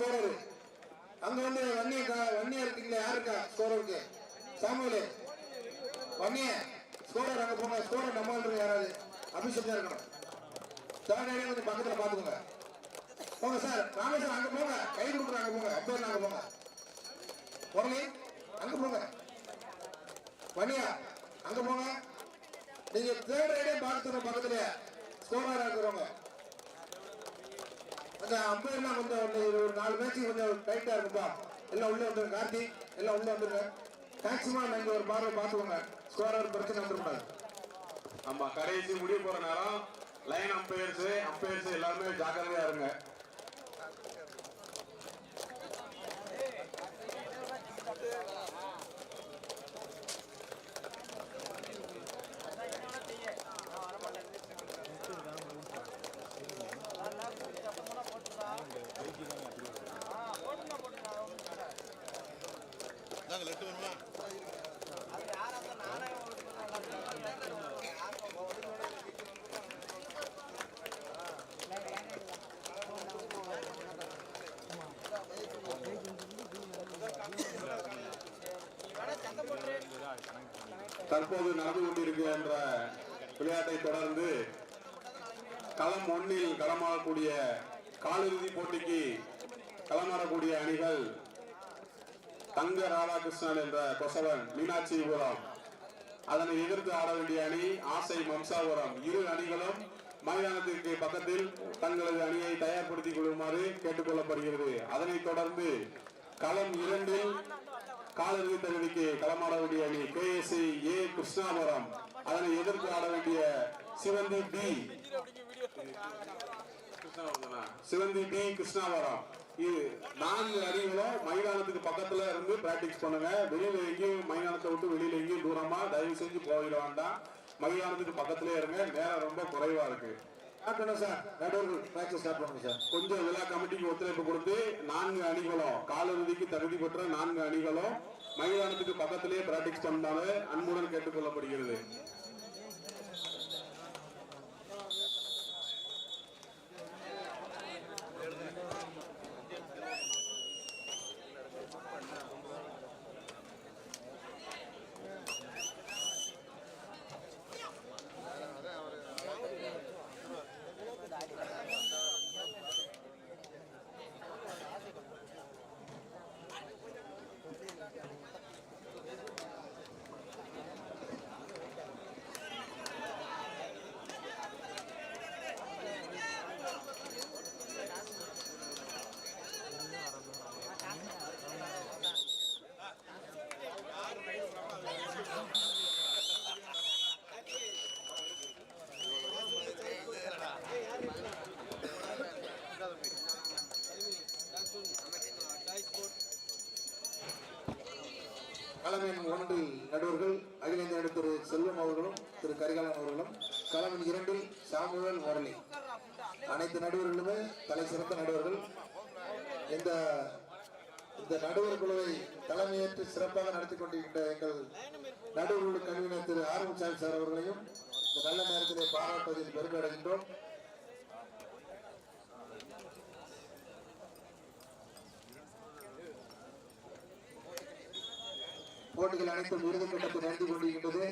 Scorer அங்க வந்து வன்னிய வன்னியா இருக்கீங்களா யாருக்கா ஸ்கோரருக்கு சாமுவேலு. வன்னிய ஸ்கோரர் அங்க போங்க. ஸ்கோரர் நம்ம இருக்கு யாராவது. அபிஷேகம் இருக்கணும். தேர்ட் வந்து கொஞ்சம் பக்கத்துல பாத்துக்கோங்க. போங்க சார். ராமேஸ்வரம் அங்க போங்க. கை கொடுக்குற அங்க போங்க. அப்போ அங்க போங்க? முரளி அங்க போங்க. வன்னியா அங்க போங்க. நீங்க தேர்ட் ரைடே பார்த்துருங்க பக்கத்துல ஸ்கோரரா இருக்கிறவங்க. அந்த அம்பையர்லாம் கொஞ்சம் ஒரு நாலு மேட்ச் கொஞ்சம் டைட்டா இருக்குப்பா. எல்லாம் உள்ள வந்துருங்க கார்த்திக் எல்லாம் உள்ள வந்துருங்க மேக்சிமம் இங்க ஒரு பார்வை பார்த்துக்கோங்க. ஒரு பிரச்சனை வந்துருக்கூடாது. ஆமா கடைசி முடிய போற நேரம் லைன் அம்பையர்ஸ் அம்பையர்ஸ் எல்லாருமே ஜாக்கிரதையா இருங்க. தற்போது நடந்து கொண்டிருக்கின்ற விளையாட்டை தொடர்ந்து களம் ஒன்னில் களமாடக்கூடிய காலிறுதி போட்டிக்கு களமாடக்கூடிய அணிகள் தங்க ராதாகிருஷ்ணன் என்ற கொசவன் மீனாட்சிபுரம் அதனை எதிர்த்து ஆட வேண்டிய அணி ஆசை மம்சாபுரம். இரு அணிகளும் மைதானத்திற்கு பக்கத்தில் தங்களது அணியை தயார்படுத்திக் கொள்ளுமாறு கேட்டுக்கொள்ளப்படுகிறது. அதனைத் தொடர்ந்து களம் இரண்டில் காலிறுதி தகுதிக்கு களமாட வேண்டிய அணி கே எஸ் ஏ கிருஷ்ணாபுரம். அதனை எதிர்த்து ஆட வேண்டிய சிவந்தி பி. சிவந்தி டி கிருஷ்ணாவரம் இது நான்கு அணிகளும் மைதானத்துக்கு பக்கத்துல இருந்து பிராக்டிஸ் பண்ணுங்க. வெளியில எங்கேயும் மைதானத்தை விட்டு வெளியில எங்கேயும் தூரமா தயவு செஞ்சு போயிட வேண்டாம். மைதானத்துக்கு பக்கத்திலே இருங்க. நேரம் ரொம்ப குறைவா இருக்கு. சார் ஸ்டார்ட் சார் கொஞ்சம் விழா கமிட்டிக்கு ஒத்துழைப்பு கொடுத்து நான்கு அணிகளும் காலிறுதிக்கு தகுதி பெற்ற நான்கு அணிகளும் மைதானத்துக்கு பக்கத்திலே பிராக்டிஸ் பண்ணாலே அன்புடன் கேட்டுக்கொள்ளப்படுகிறது. களமின் ஒன்றில் நடுவர்கள் அகில இந்திய திரு செல்வம் அவர்களும் திரு கரிகாலன் அவர்களும் களமின் இரண்டில் சாமுவேல் முரளி. அனைத்து நடுவர்களுமே தலை சிறந்த நடுவர்கள். இந்த இந்த நடுவர் குழுவை தலைமையேற்று சிறப்பாக நடத்தி கொண்டிருக்கின்ற எங்கள் நடுவர்களுடைய கல்வியினர் திரு ஆரம்பசாமி சார் அவர்களையும் இந்த நல்ல நேரத்திலே பாராட்டுவதில் பெருமை அடைகின்றோம். போட்டிகள் அனைத்தும் இறுதிக்கட்டத்தில் நடந்து கொண்டிருக்கின்றது.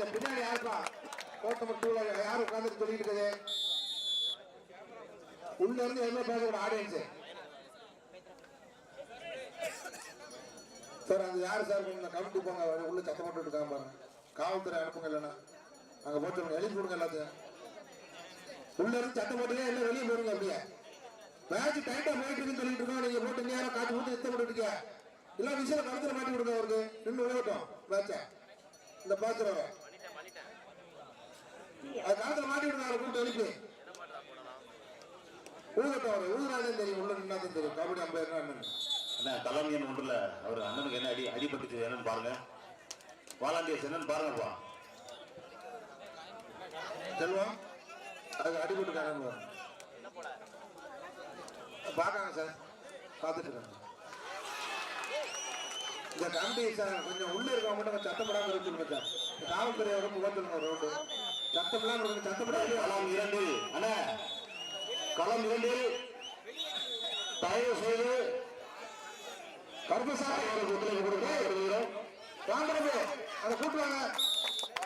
இந்த பின்னாடி யாருப்பா கோட்டை மட்டும் யார் உட்கார்ந்து சொல்லிட்டு இருக்குது உள்ள இருந்து என்ன பேசக்கூட ஆடியன்ஸ் சார் அது யார் சார்? கொஞ்சம் கமிட்டி போங்க. உள்ள சத்தம் போட்டு இருக்காங்க பாருங்க. காவல்துறை அனுப்புங்க இல்லைன்னா. அங்க போட்டு எழுதி கொடுங்க எல்லாத்தையும். உள்ள இருந்து சத்தம் போட்டுங்க எல்லாம் வெளியே போடுங்க அப்படியே. மேட்ச் டைட்டா போயிட்டு இருக்குன்னு சொல்லிட்டு இருக்கோம். நீங்க போட்டு நேரம் காட்டு போட்டு எத்த போட்டு இருக்கீங்க. எல்லா விஷயம் கழுத்துல மாட்டி கொடுங்க அவருக்கு. நின்று விளையாட்டும் மேட்ச இந்த பாத்துறவங்க அது கழுத்துல மாட்டி விடுங்க அவரை கூப்பிட்டு எழுப்பி ஊதட்டும் அவரு ஊதுனாதான் தெரியும் உள்ள நின்னாதான் தெரியும். கபடி அம்பையர் என்னன்னு என்ன தலைமையன் ஒன்றுல அவர் அண்ணனுக்கு என்ன அடி அடிபட்டுச்சு என்னன்னு பாருங்க. வாலாண்டியர்ஸ் என்னன்னு பாருங்கப்பா செல்வம் அது அடிபட்டு காரணம் பார்க்காங்க சார். பார்த்துட்டு இருக்காங்க. இந்த கமிட்டி சார் கொஞ்சம் உள்ள இருக்கவங்க மட்டும் சத்தப்படாம இருக்குங்க சார். இந்த காவல்துறை வர முகத்தில் ஒரு ரவுண்டு சத்தப்படாம இருக்கு சத்தப்படாம களம் இரண்டு அண்ணா. களம் இரண்டு. தயவு செய்து கருப்பசாமி அவருக்கு ஒத்துழைப்பு கொடுக்க விரும்புகிறோம் ராமரம்பு அதை கூட்டுவாங்க.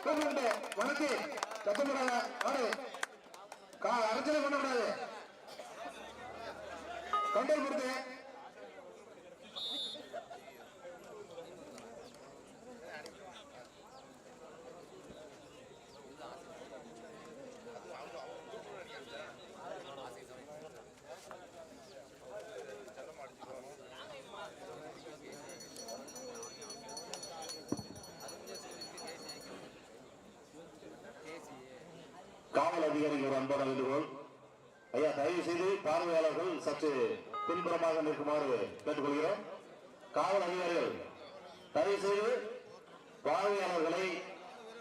கூப்பிட்டு வணக்கி. சத்தப்படாத ஆடு கா பண்ணக்கூடாது. கண்டல் கொடுத்தேன் காவல் அதிகாரிகள் ஒரு அன்பான வேண்டுகோள் ஐயா தயவு செய்து பார்வையாளர்கள் சற்று பின்புறமாக நிற்குமாறு கேட்டுக்கொள்கிறோம். காவல் அதிகாரிகள் தயவு செய்து பார்வையாளர்களை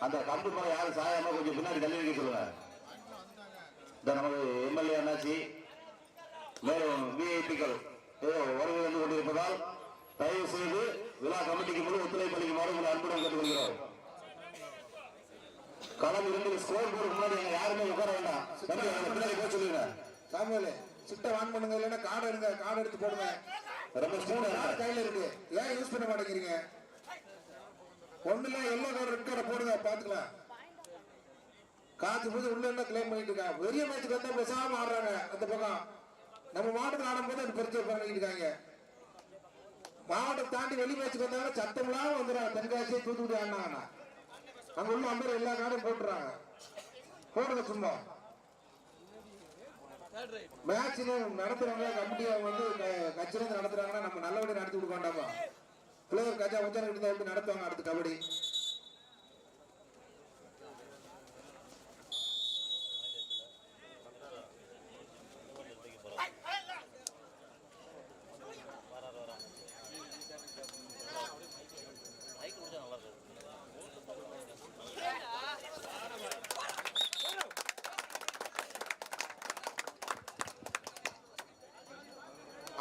அந்த கம்பு மேல யாரும் சாயாம கொஞ்சம் பின்னாடி தள்ளி வைக்க சொல்லுங்க. இந்த நமது எம்எல்ஏ அண்ணாச்சி மேலும் விஐபிக்கள் ஏதோ வருகை வந்து கொண்டிருப்பதால் தயவு செய்து விழா கமிட்டிக்கு முழு ஒத்துழைப்பு அளிக்குமாறு உங்களை அன்புடன் கேட்டுக்கொள்கிறோம். களம் இருந்து ஸ்கோர் போர்டு முன்னாடி யாருமே உட்கார வேண்டாம். பின்னாடி போக சொல்லுங்க. சாமியாலே சிட்ட வான் பண்ணுங்க இல்லைன்னா கார்டு எடுங்க கார்டு எடுத்து போடுங்க. ரொம்ப ஸ்பூன் கையில இருக்கு? ஏன் யூஸ் பண்ண மாட்டேங்கிறீங்க? ஒண்ணுல எல்லோ கார்டு ரெட் கார்டு போடுங்க பாத்துக்கலாம் காத்து போது உள்ள என்ன கிளைம் பண்ணிட்டு இருக்காங்க பெரிய மேட்சுக்கு வந்தா பேசாம ஆடுறாங்க அந்த பக்கம். நம்ம மாவட்டத்தில் ஆடும்போது அது பிரச்சனை பண்ணிட்டு இருக்காங்க. மாவட்டம் தாண்டி வெளி மேட்சுக்கு வந்தாங்க சத்தம்லாம் வந்துடுறாங்க தென்காசி தூத்துக்குடி ஆடினாங்கன்னா. அங்க உள்ள அம்பர் எல்லா கார்டும் போட்டுறாங்க. போடுறது சும்மா. மேட்ச் நடத்துறவங்க கமிட்டி அவங்க வந்து க- கட்சியில நடத்துறாங்கன்னா நம்ம நல்லபடியாக நடத்தி கொடுக்க வேண்டாமா? பிள்ளைகள் கஜா உச்சாரம் எப்படி நடத்துவாங்க அடுத்து கபடி.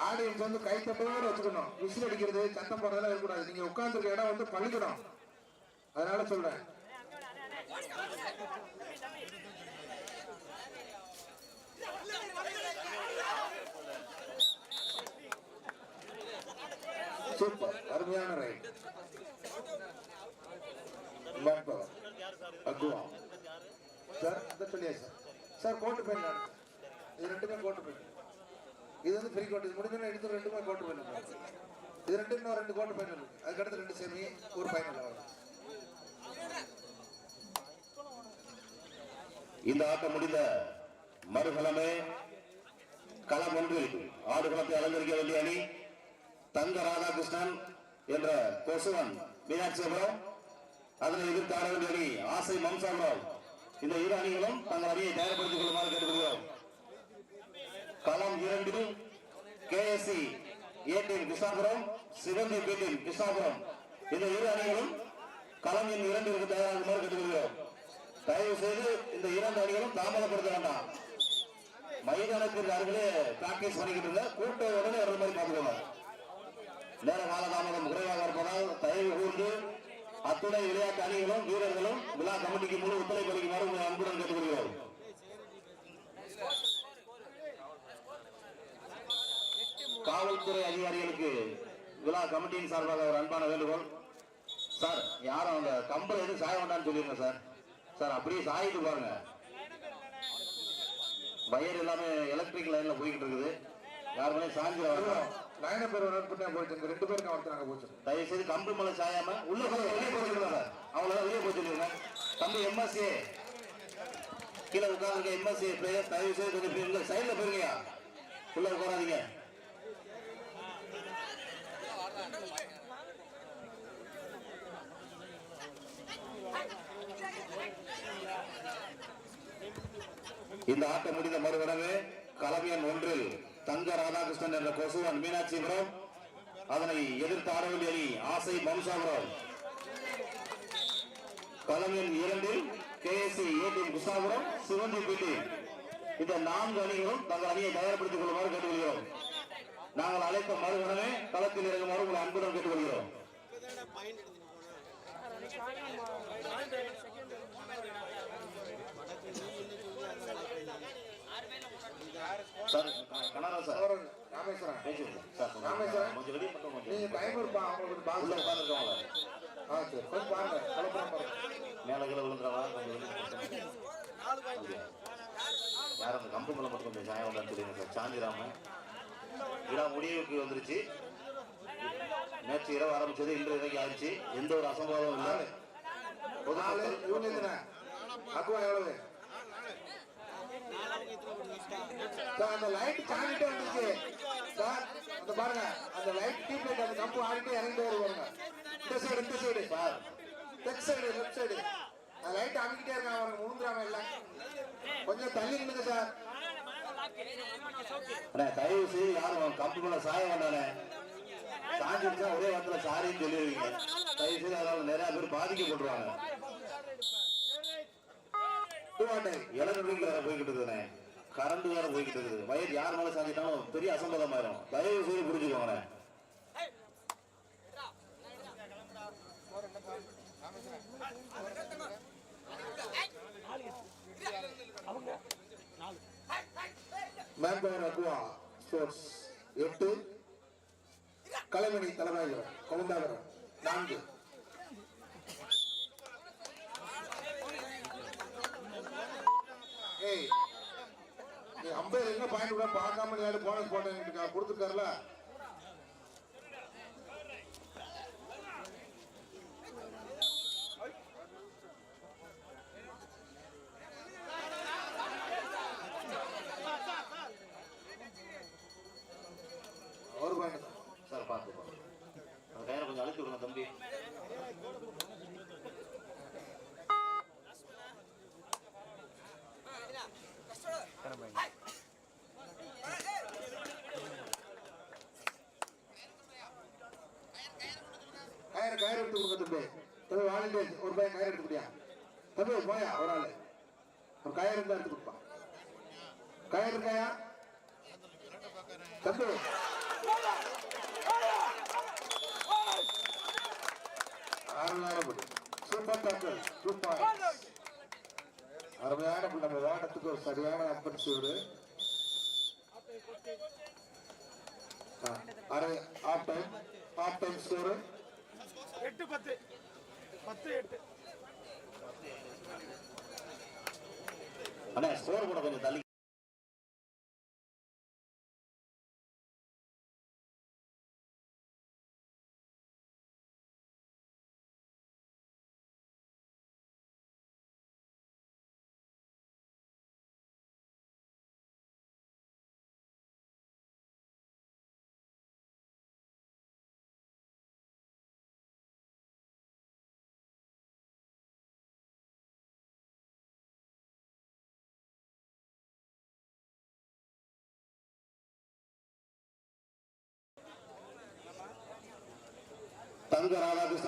ஆடியன்ஸ் வந்து கை தட்டோட வச்சுக்கணும். விசில் அடிக்கிறது சத்தம் போடுறதெல்லாம் இருக்கக்கூடாது. நீங்க உட்கார்ந்துருக்க இடம் வந்து பழுக்கணும். அதனால சொல்றேன். சூப்பர். அருமையான ரைட் சார் சார்? கோட்டு பெண் இது ரெண்டுமே கோட்டு பெண் இது வந்து ஃப்ரீ கோட் இது முடிஞ்சோன்னா எடுத்து ரெண்டுமே கோட்டு ஃபைனல் இது ரெண்டு இன்னும் ரெண்டு கோட்டு ஃபைனல் அதுக்கடுத்து ரெண்டு செமி ஒரு ஃபைனல் வரும் இந்த ஆட்டம் முடிந்த மறுகணமே களம் ஒன்றில் ஆடுகளத்தை அலங்கரிக்க வேண்டிய அணி தங்க ராதாகிருஷ்ணன் என்ற கொசுவன் மீனாட்சிபுரம் அதனை எதிர்த்து ஆட வேண்டிய அணி ஆசை மம்சாபுரம் இந்த இரு அணிகளும் தங்கள் அணியை தயார்படுத்திக் கொள்ளுமாறு கேட்டுக்கொள்கிறோம். களம் இரண்டில் கேஎஸ்சி ஏடிஎம் விசாபுரம் சிவந்தி பேட்டின் விசாபுரம் இந்த இரு அணிகளும் களம் எண் இரண்டிற்கு தயாராகுமாறு கேட்டுக்கொள்கிறோம். தயவு செய்து இந்த இரண்டு அணிகளும் தாமதப்படுத்த வேண்டாம். மைதானத்திற்கு அருகிலே பிராக்டிஸ் பண்ணிக்கிட்டு இருந்த கூட்ட உடனே வர்ற மாதிரி பார்த்துக்கோங்க. நேர காலதாமதம் குறைவாக இருப்பதால் தயவு கூர்ந்து அத்துணை விளையாட்டு அணிகளும் வீரர்களும் விழா கமிட்டிக்கு முழு ஒத்துழைப்பு அளிக்குமாறு உங்களை அன்புடன் கேட்டுக்கொள்கிறோம். காவல்துறை அதிகாரிகளுக்கு விழா கமிட்டியின் சார்பாக ஒரு அன்பான வேண்டுகோள். சார் யாரும் அந்த கம்பல் எதுவும் சாய வேண்டாம்னு சொல்லிருங்க சார். சார் அப்படியே சாயிட்டு பாருங்க. வயர் எல்லாமே எலக்ட்ரிக் லைன்ல போய்கிட்டு இருக்குது. யாருமே சாஞ்சி வரணும் லைனை பேர் போயிட்டு ரெண்டு பேருக்கு ஒருத்தர் போச்சு. தயவு செய்து கம்பு மேல சாயாம உள்ள போய் வெளியே சொல்லுங்க அவ்வளவுதான் வெளியே போய் சொல்லிருங்க. தம்பி எம்எஸ்சி கீழே உட்காந்துருக்க எம்எஸ்சி பிளேயர் தயவு செய்து கொஞ்சம் சைடுல போயிருங்கயா உள்ள உட்காராதீங்க. இந்த ஆட்டம் முடிந்த மறுவிடமே கலவியன் ஒன்றில் தங்க ராதாகிருஷ்ணன் என்ற கொசுவன் மீனாட்சிபுரம் அதனை எதிர்த்து ஆடவேண்டிய அணி ஆசை வம்சாபுரம் கலவியன் இரண்டில் KSC C team Krishnapuram Sivanthi B இந்த நான்கு அணிகளும் தங்கள் அணியை தயார்படுத்திக் கொள்ளுமாறு கேட்டுக்கொள்கிறோம். நாங்கள் அழைத்த மறுகணமே களத்தில் இறங்குமாறு உங்களை அன்புடன் கேட்டுக்கொள்கிறோம். Sir Canara sir. ராமேஸ்வரன். பேசுங்க சார் ராமேஸ்வரன். கொஞ்சம் வெளியே மட்டும் கொஞ்சம் நீங்க டைம் இருப்பா அவங்களுக்கு பால் உள்ள உட்காந்துருக்கவங்கள ஆ சரி கொஞ்சம் பாருங்க. கலப்படம் பாருங்க. மேல கீழே விழுந்துறாங்களா கொஞ்சம் வெளியே? யார் அந்த கம்பு மேல மட்டும் கொஞ்சம் சாயம் வந்தான்னு தெரியுங்க சார். சாஞ்சிராம விழா முடிவுக்கு வந்துருச்சு. நேற்று இரவு ஆரம்பிச்சது இன்று இறங்கி ஆயிடுச்சு. எந்த ஒரு அசம்பாதமும் இல்லை. நாலு எத்தனை அக்குவா எவ்வளவு? அந்த லைட் சாஞ்சிட்டே வந்துச்சு சார் அந்த பாருங்க அந்த லைட் டியூப் லைட் அந்த கம்பு ஆடிட்டு இறங்கிட்டு வருது பாருங்க இந்த சைடு இந்த side sir left side left side அந்த லைட் அமைக்கிட்டே இருக்கான் அவனுக்கு முழுந்துறாம இல்ல கொஞ்சம் தள்ளி நில்லுங்க சார் தயவு செய்து யாரும் கம்பு மேல சாய வேண்டானே சாஞ்சிருச்சா ஒரே வாரத்துல சாரின்னு சொல்லிடுவீங்க. தயவு செய்து அதனால நிறைய பேர் எலக்ட்ரிக் வேற போய்கிட்டு இருக்குதுண்ணே. கரண்ட் வேற போய்கிட்டு இருக்குது. வயர் யார் மேல சாஞ்சிட்டாலும் பெரிய அசம்பதம் ஆயிரும். தயவு செய்து புரிஞ்சுக்கோங்கண்ணே. மேம்பவர் அக்குவா ஸ்போர்ட்ஸ் எட்டு. கலைமணி தலைமையகம் கொழுந்தாகரம் நான்கு. ஏய் அம்பேர் என்ன பாயிண்ட் கூட பார்க்காம போனஸ் போட்டேன் கொடுத்துருக்காருல ஒரு பாயிண்ட் தான் சார் பார்த்து பாருங்க. அந்த கையில கொஞ்சம் அழுத்தி விடுங்க தம்பி கயிறு கயிறு எடுத்து கொடுங்க தம்பி தம்பி வாலண்டியர் ஒரு பையன் கயிறு எடுத்து கொடுயா தம்பி போயா ஒரு ஆளு ஒரு கயிறு இருந்தா எடுத்து கொடுப்பா கயிறு இருக்காயா தம்பி அருமையான படி சூப்பர் டாக்கல் சூப்பர் அருமையான படி நம்ம வாடத்துக்கு ஒரு அப்பரிசு அரை half time half time score எட்டு பத்து. பத்து எட்டு. அண்ணே ஸ்கோர் கூட கொஞ்சம் தள்ளி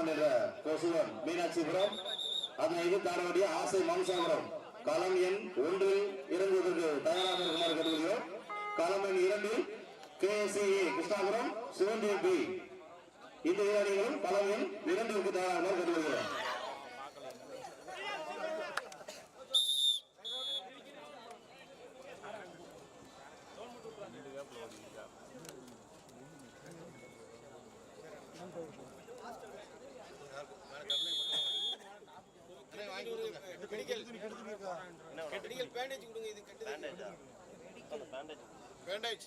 ராதாகிருஷ்ணன் என்ற கொசுவன் மீனாட்சிபுரம். அதனை இது தாரவாடி ஆசை மாம்சாபுரம். களம் எண் ஒன்றில் இறங்குவதற்கு தயாராக இருக்குமாறு கருதுகிறோம் களம் எண் இரண்டில் கேஎஸ்சிஏ கிருஷ்ணாபுரம் சிவந்தி பி இந்த இரு அணிகளும் களம் எண் இரண்டு தயாராகுமாறு கேட்டுக்கொள்கிறோம் பேண்டேஜ்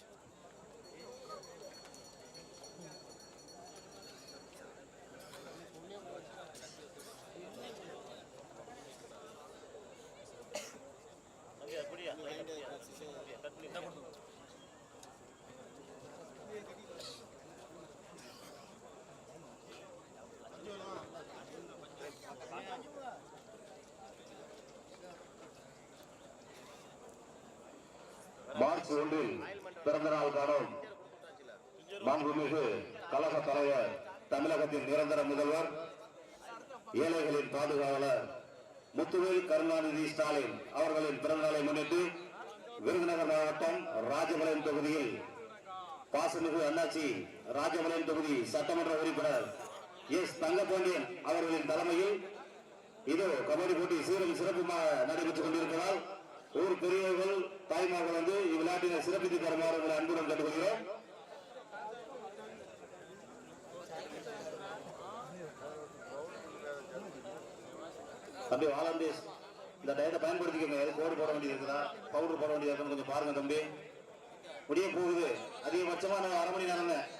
மார்ச் ஒன்றில் பிறந்த நாள் காணும் மாண்புமிகு கழக தலைவர் தமிழகத்தின் நிரந்தர முதல்வர் ஏழைகளின் பாதுகாவலர் முத்துவேல் கருணாநிதி ஸ்டாலின் அவர்களின் பிறந்தநாளை முன்னிட்டு விருதுநகர் மாவட்டம் ராஜபாளையம் தொகுதியில் பாசமிகு அண்ணாச்சி ராஜபாளையம் தொகுதி சட்டமன்ற உறுப்பினர் எஸ் தங்கபாண்டியன் அவர்களின் தலைமையில் இதோ கபடி போட்டி சீரும் சிறப்புமாக நடைபெற்றுக் கொண்டிருப்பதால் ஊர் பெரியவர்கள் தாய்மார்கள் வந்து இவ்விளையாட்டினை சிறப்பித்து தருமாறு உங்களை அன்புடன் கேட்டுக்கொள்கிறோம். தம்பி வாலண்டியர்ஸ் இந்த டயத்தை பயன்படுத்திக்கோங்க. எது கோடு போட வேண்டியது இருக்குதா? பவுடர் போட வேண்டியது இருக்குன்னு கொஞ்சம் பாருங்க தம்பி. முடிய போகுது. அதிகபட்சமா நான் அரை மணி நேரம்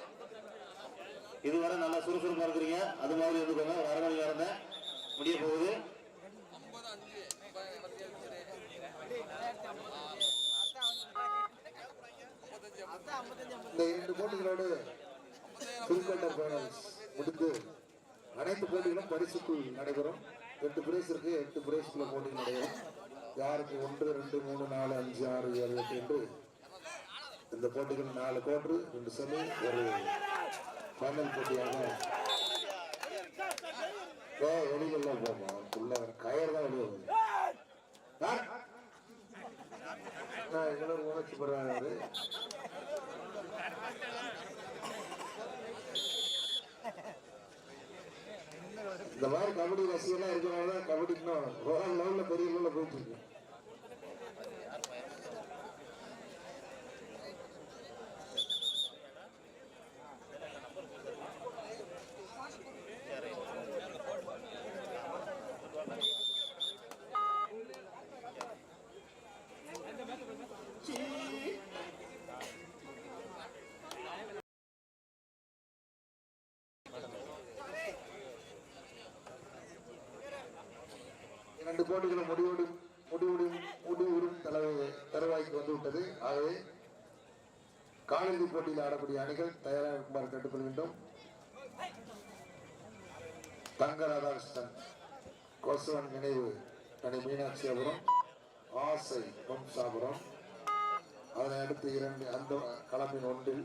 இதுவரை நல்லா சுறுசுறுப்பா இருக்கிறீங்க. அது மாதிரி இருந்துக்கோங்க. ஒரு அரை மணி நேரம் முடிய போகுது. இரண்டு போட்டிகளோடு குறிப்பிட்ட ஃபைனல்ஸ் முடிந்து அனைத்து போட்டிகளும் பரிசுக்குள் நடைபெறும். எட்டு பிரைஸிற்கு எட்டு பிரைஸ்ல போட்டி நடைபெறும். யாருக்கு ஒன்று ரெண்டு மூணு நாலு அஞ்சு ஆறு ஏழு எட்டு என்று இந்த போட்டிகள் நாலு கோன்று ரெண்டு செமி ஒரு ஃபைனல் போட்டியாக ஏ வெளியில போமா? உள்ள கயர் தான் வெளியே நான் எங்களோட உணர்ச்சி பெறாரு இந்த மாதிரி கபடி ரசிகெல்லாம் இருக்கிறவங்க கபடி இன்னும் வேர்ல்ட் லெவல்ல பெரிய லெவல்ல போயிட்டு இருக்கு. இரண்டு போட்டிகளும் முடிவோடு முடிவுடும் முடிவுறும் தலைவை தருவாய்க்கு வந்துவிட்டது. ஆகவே காலிறுதி போட்டியில் ஆடக்கூடிய அணிகள் தயாராக இருக்குமாறு கேட்டுக்கொள்கின்றோம். தங்க ராதாகிருஷ்ணன் கோசவன் நினைவு அணி மீனாட்சிபுரம் ஆசை வம்சாபுரம். அதனை அடுத்து இரண்டு அந்த களமின் ஒன்றில்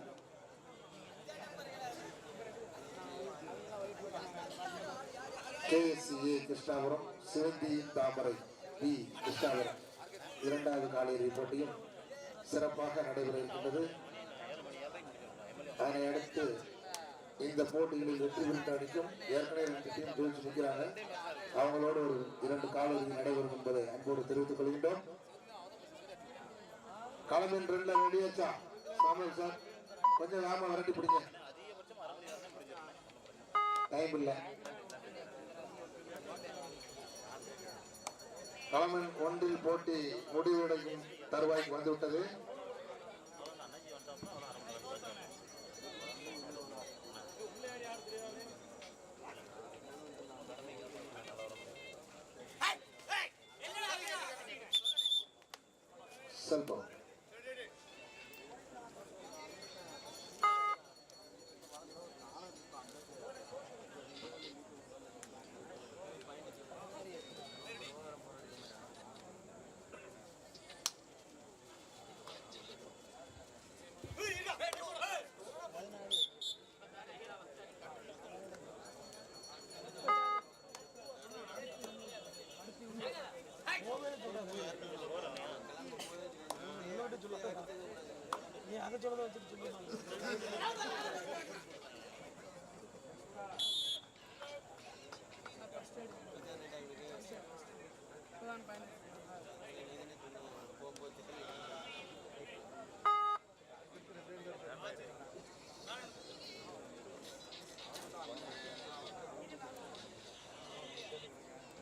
ஏ கிருஷ்ணாபுரம் சிவந்தியின் தாமரை பி கிருஷ்ணாபுரம். இரண்டாவது காலிறுதி போட்டியும் சிறப்பாக நடைபெற இருக்கின்றது. அதனை அடுத்து இந்த போட்டிகளில் வெற்றி பெற்ற அணிக்கும் ஏற்கனவே ரெண்டு டீம் ஜெயிச்சு நிற்கிறாங்க. அவங்களோடு ஒரு இரண்டு காலிறுதி நடைபெறும் என்பதை அன்போடு தெரிவித்துக் கொள்கின்றோம். களமின் ரெண்டுல வெளியேச்சா சாமல் சார் கொஞ்சம் வேகமா விரட்டி பிடிங்க. டைம் இல்லை. களமன் ஒன்றில் போட்டி முடிவடையும் தருவாய்க்கு வந்துவிட்டது.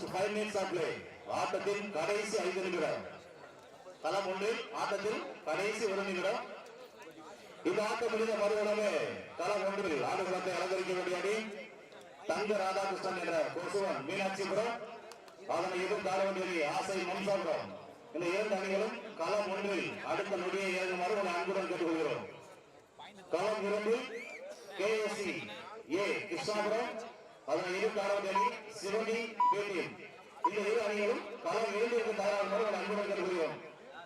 Last five minutes of play ஆட்டத்தின் கடைசி ஐந்து நிமிடம். களம் ஒன்றில் ஆட்டத்தில் கடைசி ஒரு நிமிடம். இந்த ஆட்டம் முடிந்த மறுபடமே களம் ஒன்றில் ஆடுகளத்தை அலங்கரிக்க வேண்டிய அணி தங்க ராதாகிருஷ்ணன் என்ற கொசுவன் மீனாட்சிபுரம். அதனை எதிர்த்தாட வேண்டிய ஆசை மம்சாபுரம். இந்த இரண்டு அணிகளும் களம் ஒன்றில் அடுத்த நொடியை இறங்குமாறு உங்களை அன்புடன் கேட்டுக்கொள்கிறோம். களம் இரண்டு கேஎஸ்சி ஏ கிருஷ்ணாபுரம் அதனை இரு வேண்டிய அணி சிவனி பேட்டியம் இந்த இரு அணிகளும் களம் இரண்டிற்கு தயாராகுமாறு அன்புடன் கருதுகிறோம்.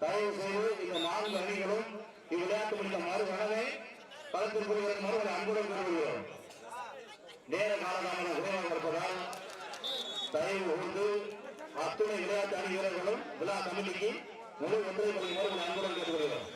தயவு செய்து இந்த நான்கு அணிகளும் இவ்விளையாட்டு முடிந்த மறுகணமே களத்திற்கு வருமாறு உங்களை அன்புடன் கருதுகிறோம். நேர காலதாமதம் குறைவாக இருப்பதால் தயவு கூர்ந்து அத்துணை விளையாட்டு அணி வீரர்களும் விழா கமிட்டிக்கு முழு ஒன்றை அளிக்குமாறு உங்களை அன்புடன் கேட்டுக்கொள்கிறோம்.